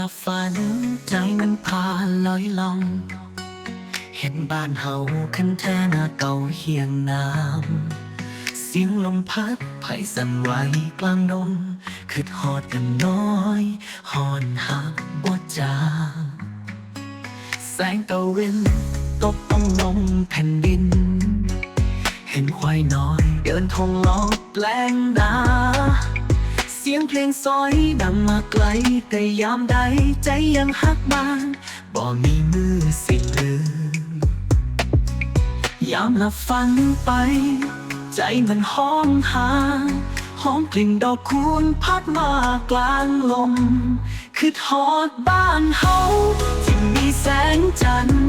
ละฝัน ใจมันพาลอยล่อง เห็นบ้านเฮาคันแท่หน้าเก่าเฮียงน้ำ เสียงลมพัดไผ่สั่นไหวกลางดงคือหอดกันน้อยหอนหักบ่จางแสงตะเวนตกต้องลงแผ่นดิน เห็นควายน้อย เดินทงล้อแปลงดา เสียงเพลงซอยดังมาไกล แต่ยามใดใจยังหักบางบ่มีมือสิลืมยามหลับฝันไป ใจมันห้องหาห้องกลิ่นดอกคูณพัดมากลางลมคือทอดบ้านเฮาที่มีแสงจันทร์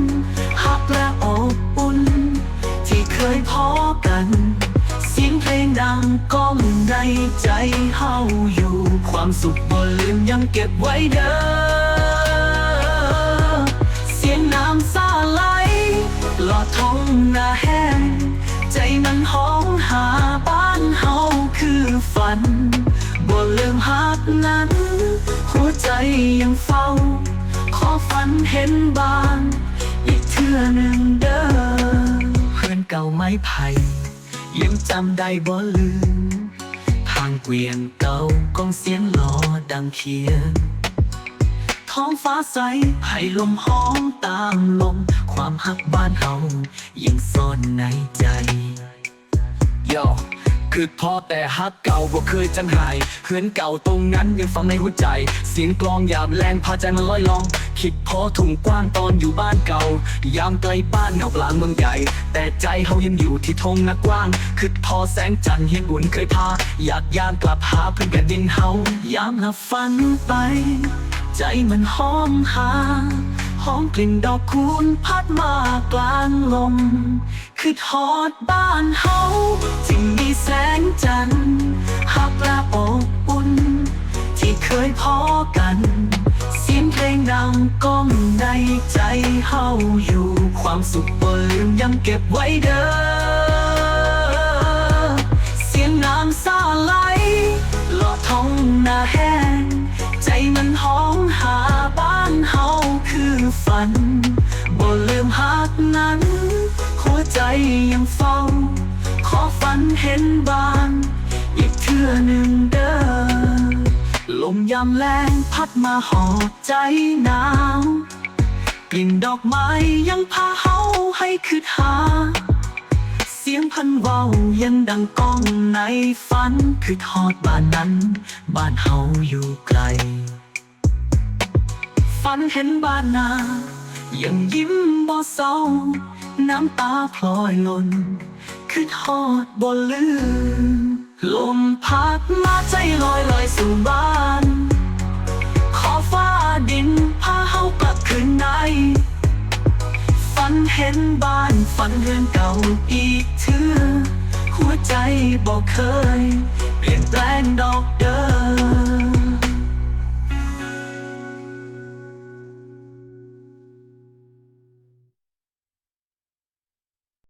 ก้องในใจเฮาอยู่ ความสุขบ่ลืมยังเก็บไว้เด้อ เสียงน้ำซาไหลหลอดท้องนาแห้ง ใจมันห้องหาบ้านเฮาคือฝันบ่ลืมหักนั้น หัวใจยังเฝ้า ขอฝันเห็นบ้าน อีกเทื่อหนึ่งเด้อ เพื่อนเก่าไม้ไผ่ ยังจำได้บ่ลืมทางเกวียนเก่ากองเสียงล้อดังเคียงท้องฟ้าใสให้ลมห้องตามลม ความหักบ้านเฮายังซ่อนในใจ Yo. คือพอแต่ฮักเก่าบ่เคยจางหายเฮือนเก่าตรงนั้นยังฟังในหัวใจ เสียงกลองยามแรงพาใจมันลอยลอง คิดพอถุงกว้างตอนอยู่บ้านเก่า ยามไกลบ้านเงากลางเมืองใหญ่ แต่ใจเฮายังอยู่ที่ทงนักกว้าง คือพอแสงจันทร์เห็นอุ่นเคยพา อยากยางกลับหาเพื่อนแผ่นดินเฮายามหลับฝันไป ใจมันหอมหาหอมกลิ่นดอกคูณพัดมากลางลมคือทอดบ้านเฮา พอกัน เสียงเพลงดังก้องในใจเฮาอยู่ ความสุขบ่ลืมยังเก็บไว้เด้อ เสียงน้ำซาไหลหลอดท้องนาแห้ง ใจมันห้องหาบ้านเฮาคือฝันบ่ลืมหักนั้น หัวใจยังเฝ้า ขอฝันเห็นบ้าน อีกเทื่อหนึ่งเด้อ ลมยามแรงพัดมาหอบใจหนาวกลิ่นดอกไม้ยังพาเฮาให้คืดหา เสียงพันเว้ายังดังก้องในฝันคือทอดบ้านนั้น บ้านเฮาอยู่ไกล ฝันเห็นบ้านนา ยังยิ้มบ่เศร้า น้ำตาพลอยหล่นคือทอดบ่ลืม ลมพัดมาใจลอยลอยสู่บ้าน ขอฟ้าดินพาเฮากลับคืนใน ฝันเห็นบ้านฝันเรือนเก่าอีกเทื่อหัวใจบอกเคย เปลี่ยนแปลงดอก